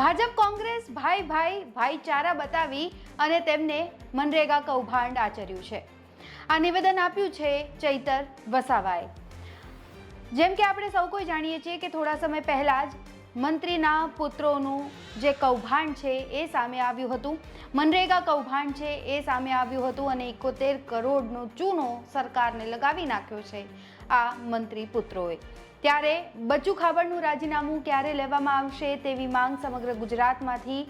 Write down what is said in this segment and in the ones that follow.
ભાજપ કોંગ્રેસ ભાઈ ભાઈ ભાઈચારા બતાવી અને તેમને મનરેગા કૌભાંડ આચર્યું છે. આ નિવેદન આપ્યું છે ચૈતર વસાવાએ. જેમ કે આપણે સૌ કોઈ જાણીએ છીએ કે થોડા સમય પહેલાં જ મંત્રીના પુત્રોનું જે કૌભાંડ છે એ સામે આવ્યું હતું. મનરેગા કૌભાંડ છે એ સામે આવ્યું હતું અને એકોતેર કરોડનો ચૂનો સરકારને લગાવી નાખ્યો છે આ મંત્રી પુત્રોએ. ત્યારે બચ્ચુ ખાબડનું રાજીનામું ક્યારે લેવામાં આવશે તેવી માંગ સમગ્ર ગુજરાતમાંથી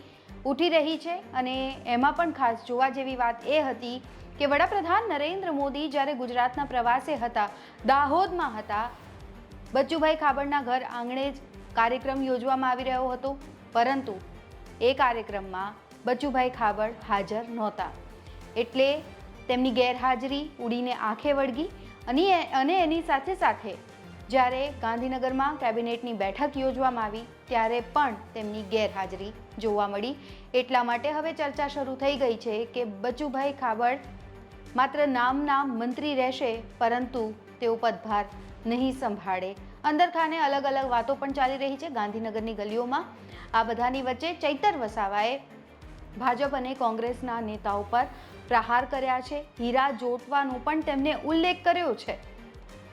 ઉઠી રહી છે અને એમાં પણ ખાસ જોવા જેવી વાત એ હતી કે વડાપ્રધાન નરેન્દ્ર મોદી જ્યારે ગુજરાતના પ્રવાસે હતા, દાહોદમાં હતા, બચ્ચુભાઈ ખાબડના ઘર આંગણે જ કાર્યક્રમ યોજવામાં આવી રહ્યો હતો. પરંતુ એ કાર્યક્રમમાં બચ્ચુભાઈ ખાબડ હાજર નહોતા. એટલે તેમની ગેરહાજરી ઉડીને આંખે વળગી અને અને એની સાથે સાથે જ્યારે ગાંધીનગરમાં કેબિનેટની બેઠક યોજવામાં આવી, ત્યારે પણ તેમની ગેરહાજરી જોવા મળી. એટલા માટે હવે ચર્ચા શરૂ થઈ ગઈ છે કે બચુભાઈ ખાબડ માત્ર નામના મંત્રી રહેશે, પરંતુ તેઓ પદભાર નહીં સંભાળે. અંદરખાને અલગ અલગ વાતો પણ ચાલી રહી છે ગાંધીનગરની ગલીઓમાં. આ બધાની વચ્ચે ચૈતર વસાવાએ ભાજપ અને કોંગ્રેસના નેતાઓ પર પ્રહાર કર્યા છે. હીરા જોટવાનો પણ તેમને ઉલ્લેખ કર્યો છે.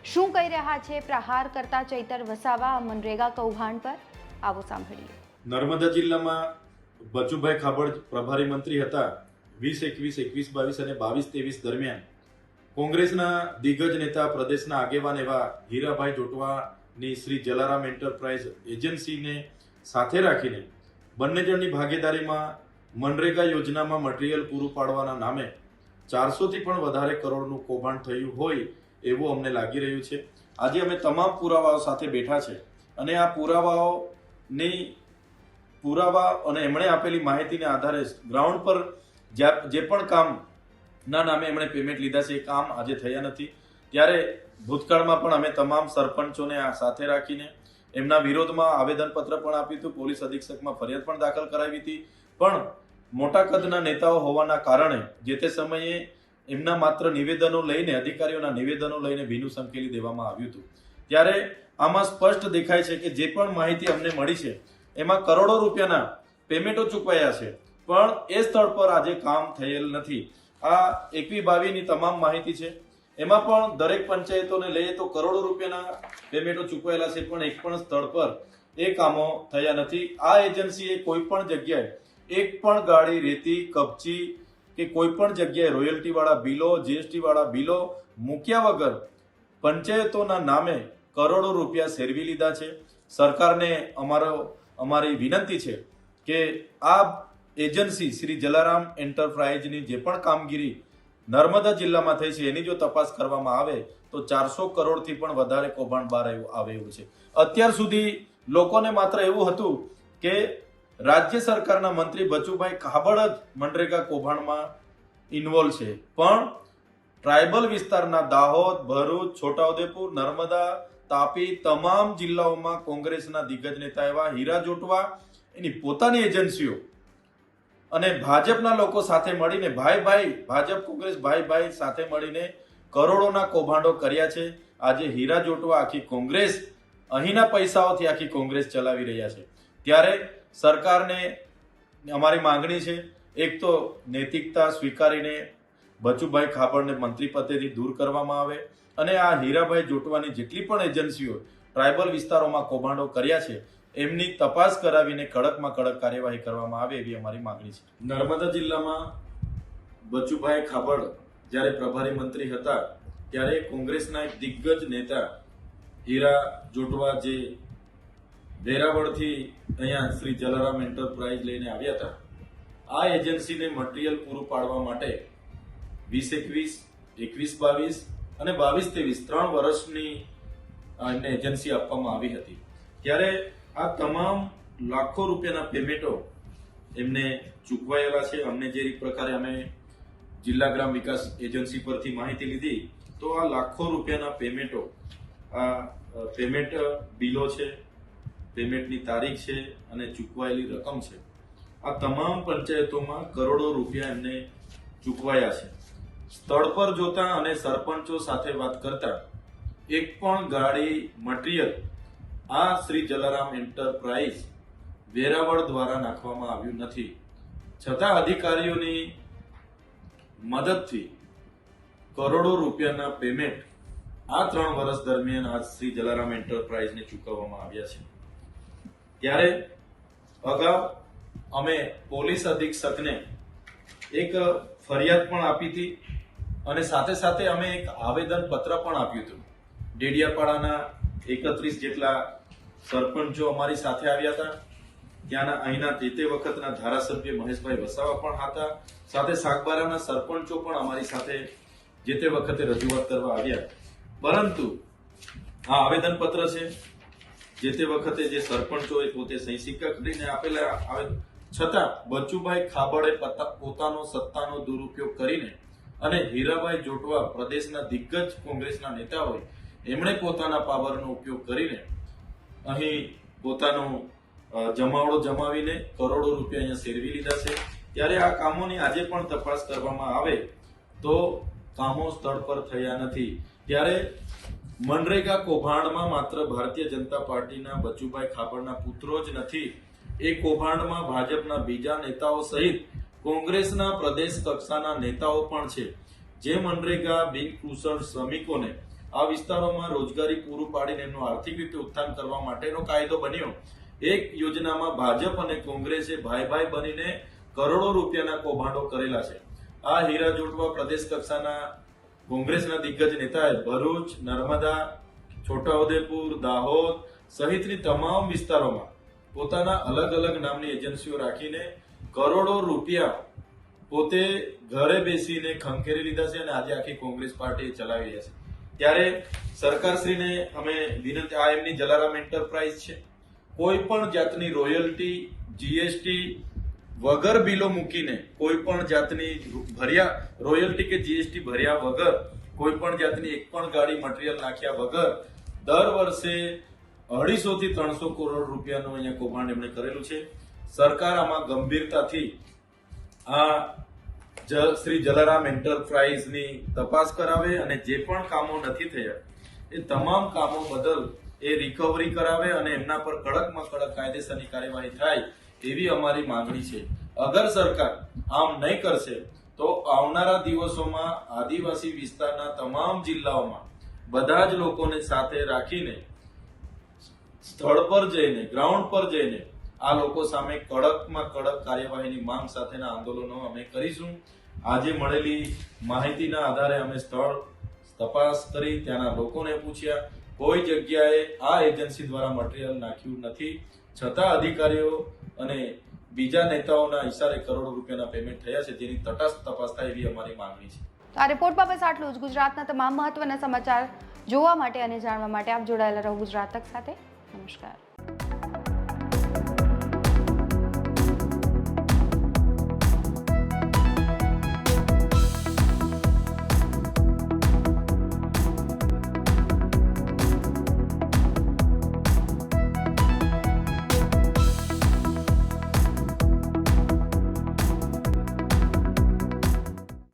શું કહી રહ્યા છે પ્રહાર કરતા ચૈતર વસાવા મનરેગા કૌભાંડ પર? આવો સાંભળીએ. નર્મદા જિલ્લામાં બચુભાઈ ખાબડ પ્રભારી મંત્રી હતા વીસ એકવીસ એકવીસ બાવીસ અને બાવીસ ત્રેવીસ દરમિયાન. કોંગ્રેસના દિગ્ગજ નેતા, પ્રદેશના આગેવાન એવા હીરાભાઈ જોટવાની શ્રી જલારામ એન્ટરપ્રાઇઝ એજન્સીને સાથે રાખીને બંને જણની ભાગીદારીમાં મનરેગા યોજનામાં મટીરિયલ પૂરું પાડવાના નામે ચારસોથી પણ વધારે કરોડનું કૌભાંડ થયું હોય એવું અમને લાગી રહ્યું છે. આજે અમે તમામ પુરાવાઓ સાથે બેઠા છે અને આ પુરાવાઓની પુરાવા અને એમણે આપેલી માહિતીને આધારે ગ્રાઉન્ડ પર જે પણ કામના નામે એમણે પેમેન્ટ લીધા છે એ કામ આજે થયા નથી. ત્યારે ભૂતકાળમાં પણ અમે તમામ સરપંચોને આ સાથે રાખીને એમના વિરોધમાં આવેદનપત્ર પણ આપ્યું હતું. પોલીસ અધિક્ષકમાં ફરિયાદ પણ દાખલ કરાવી હતી. પણ મોટા કદના નેતાઓ હોવાના કારણે જે તે સમયે એમના માત્ર નિવેદનો લઈને, અધિકારીઓના નિવેદનો લઈને ભીનું સંકેલી દેવામાં આવ્યું હતું. ત્યારે આમાં સ્પષ્ટ દેખાય છે કે જે પણ માહિતી અમને મળી છે, એમાં કરોડો રૂપિયાના પેમેન્ટો ચૂકવાયા છે. પણ એ સ્થળ પર આજે કામ થયેલ નથી. આ એકવી બાવીની તમામ માહિતી છે. એમાં પણ દરેક પંચાયતોને લઈએ તો કરોડો રૂપિયાના પેમેન્ટો ચૂકવાયેલા છે, પણ એક પણ સ્થળ પર એ કામો થયા નથી. આ એજન્સીએ કોઈ પણ જગ્યાએ એક પણ ગાડી રેતી, કપચી કે કોઈ પણ જગ્યાએ રોયલ્ટી વાળા બિલો જીએસટી વાળા બિલો મૂક્યા વગર પંચાયતોના નામે કરોડો રૂપિયા સેરવી લીધા છે. સરકારને અમારો, અમારી વિનંતી છે કે આ એજન્સી શ્રી જલારામ એન્ટરપ્રાઇઝની જે પણ કામગીરી નર્મદા જિલ્લામાં થઈ છે, એની જો તપાસ કરવામાં આવે, તો ચારસો કરોડથી પણ વધારે કૌભાંડ બહાર આવે એવું છે. અત્યાર સુધી લોકોને માત્ર એવું હતું કે રાજ્ય સરકારના મંત્રી બચુભાઈ કાબડ જ મનરેગા કૌભાંડમાં ઇન્વોલ્વ છે. પણ ટ્રાયબલ વિસ્તારના દાહોદ, ભરૂચ, છોટાઉદેપુર, નર્મદા, તાપી તમામ જિલ્લાઓમાં કોંગ્રેસના દિગ્ગજ નેતા એવા હીરા જોટવા એની પોતાની એજન્સીઓ અને ભાજપના લોકો સાથે મળીને ભાઈ ભાઈ, ભાજપ, કોંગ્રેસ ભાઈ ભાઈ સાથે મળીને કરોડોના કૌભાંડો કર્યા છે. આજે હીરા જોટવા આખી કોંગ્રેસ અહીંના પૈસાઓથી આખી કોંગ્રેસ ચલાવી રહ્યા છે. ત્યારે સરકારને અમારી માંગણી છે. એક તો નૈતિકતા સ્વીકારીને બચુભાઈ ખાબડને મંત્રી પદેથી દૂર કરવામાં આવે અને આ હીરાભાઈ જોટવાની જેટલી પણ એજન્સીઓ ટ્રાયબલ વિસ્તારોમાં કૌભાંડો કર્યા છે, એમની તપાસ કરાવીને કડકમાં કડક કાર્યવાહી કરવામાં આવે એવી અમારી માંગણી છે. નર્મદા જિલ્લામાં બચુભાઈ ખાબડ જ્યારે પ્રભારી મંત્રી હતા, ત્યારે કોંગ્રેસના એક દિગ્ગજ નેતા હીરા જોટવા જે વેરાવળથી અહીંયા શ્રી જલારામ એન્ટરપ્રાઇઝ લઈને આવ્યા હતા. આ એજન્સીને મટીરિયલ પૂરું પાડવા માટે વીસ એકવીસ એકવીસ બાવીસ અને બાવીસ ત્રેવીસ ત્રણ વર્ષની એમને એજન્સી આપવામાં આવી હતી. ત્યારે આ તમામ લાખો રૂપિયાના પેમેન્ટો એમને ચૂકવાયેલા છે. અમને જે પ્રકારે અમે જિલ્લા ગ્રામ વિકાસ એજન્સી પરથી માહિતી લીધી, તો આ લાખો રૂપિયાના પેમેન્ટો, આ પેમેન્ટ બિલો છે પેમેન્ટની તારીખ છે અને ચૂકવાયેલી રકમ છે. આ તમામ પંચાયતોમાં કરોડો રૂપિયા એમને ચૂકવાયા છે. સ્થળ પર જોતા અને સરપંચો સાથે વાત કરતા એક પણ ગાડી મટીરિયલ આ શ્રી જલારામ એન્ટરપ્રાઇઝ વેરાવળ દ્વારા નાખવામાં આવ્યું નથી. છતાં અધિકારીઓની મદદથી કરોડો રૂપિયાના પેમેન્ટ આ ત્રણ વર્ષ દરમિયાન આ શ્રી જલારામ એન્ટરપ્રાઇઝને ચૂકવવામાં આવ્યા છે. ત્યારે અગાઉ અમે પોલીસ અધિક્ષકને એક ફરિયાદ પણ આપી હતી અને સાથે સાથે અમે એક આવેદન પત્ર પણ આપ્યું હતું. ડેડિયાપાડાના એકત્રીસ જેટલા સરપંચો અમારી સાથે આવ્યા હતા. ત્યાંના અહીંના જે તે વખતના ધારાસભ્ય મહેશભાઈ વસાવા પણ હતા. સાથે સાગબારાના સરપંચો પણ અમારી સાથે જે તે વખતે રજૂઆત કરવા આવ્યા. પરંતુ આ આવેદનપત્ર છે જે તે વખતે જે સરપંચોએ પોતે સહી સિક્કા કરીને આપેલા આવે. છતાં બચુભાઈ ખાબડે પતા- પોતાનો સત્તાનો દુરુપયોગ કરીને અને હીરાભાઈ જોટવા પ્રદેશના દિગ્ગજ કોંગ્રેસના નેતા હોય, એમણે પોતાના પાવરનો ઉપયોગ કરીને અહીં પોતાનો જમાવડો જમાવીને કરોડો રૂપિયા અહીંયા સેરવી લીધા છે. ત્યારે આ કામોની આજે પણ તપાસ કરવામાં આવે તો કામો સ્થળ પર થયા નથી. ત્યારે મનરેગા કૌભાંડમાં માત્ર ભારતીય જનતા પાર્ટીના બચુભાઈ ખાબડના પુત્રો જ નથી, એ કૌભાંડમાં ભાજપના બીજા નેતાઓ સહિત કોંગ્રેસના પ્રદેશ કક્ષાના નેતાઓ પણ છે. જે મનરેગા બિનકુશળ શ્રમિકોને આ વિસ્તારોમાં રોજગારી પૂરું પાડીને એમનું આર્થિક રીતે ઉત્થાન કરવા માટેનો કાયદો બન્યો. એક યોજનામાં ભાજપ અને કોંગ્રેસે ભાઈ ભાઈ બનીને કરોડો રૂપિયાના કૌભાંડો કરેલા છે. આ હીરા જોટવા પ્રદેશ કક્ષાના કોંગ્રેસના દિગ્ગજ નેતાએ ભરૂચ, નર્મદા, છોટાઉદેપુર, દાહોદ સહિતની તમામ વિસ્તારોમાં પોતાના અલગ અલગ નામની એજન્સીઓ રાખીને કરોડો રૂપિયા પોતે ઘરે બેસીને ખંખેરી લીધા છે અને આજે આખી કોંગ્રેસ પાર્ટી ચલાવી રહ્યા છે. ત્યારે સરકારશ્રીને અમે વિનંતી આ એમની જલારામ એન્ટરપ્રાઇઝ છે. કોઈ પણ જાતની રોયલ્ટી જીએસટી વગર બિલો મૂકીને કોઈ પણ જાતની ભર્યા રોયલ્ટી કે જીએસટી ભર્યા વગર, કોઈ પણ જાતની એક પણ ગાડી મટીરિયલ નાખ્યા વગર, દર વર્ષે અઢીસો થી ત્રણસો કરોડ રૂપિયાનું અહીંયા કૌભાંડ એમણે કરેલું છે. સરકાર આમાં ગંભીરતાથી આ શ્રી જલારામ એન્ટરપ્રાઇઝની તપાસ કરાવે અને જે પણ કામો નથી થયા, એ તમામ કામો બદલ એ રિકવરી કરાવે અને એમના પર કડકમાં કડક કાયદેસરની કાર્યવાહી થાય એવી અમારી માંગણી છે. અગર સરકાર આમ નહીં કરશે, તો આવનારા દિવસોમાં આદિવાસી વિસ્તારના તમામ જિલ્લાઓમાં બધા જ લોકોને સાથે રાખીને, સ્થળ પર જઈને, ગ્રાઉન્ડ પર જઈને આ લોકો સામે કડકમાં કડક કાર્યવાહીની માંગ સાથેના આંદોલનો અમે કરીશું. આજે મળેલી માહિતીના આધારે અમે સ્થળ તપાસ કરી, ત્યાંના લોકોને પૂછ્યા. કોઈ જગ્યાએ આ એજન્સી દ્વારા મટીરિયલ નાખ્યું નથી. છતાં અધિકારીઓ અને બીજા નેતાઓના ઇશારે કરોડો રૂપિયાના પેમેન્ટ થયા છે, જેની તટસ્થ તપાસ થાય એવી અમારી માંગણી છે. આ રિપોર્ટમાં બસ આટલું જ. ગુજરાતના તમામ મહત્વના સમાચાર જોવા માટે અને જાણવા માટે આપ જોડાયેલા રહો ગુજરાત તક સાથે. નમસ્કાર.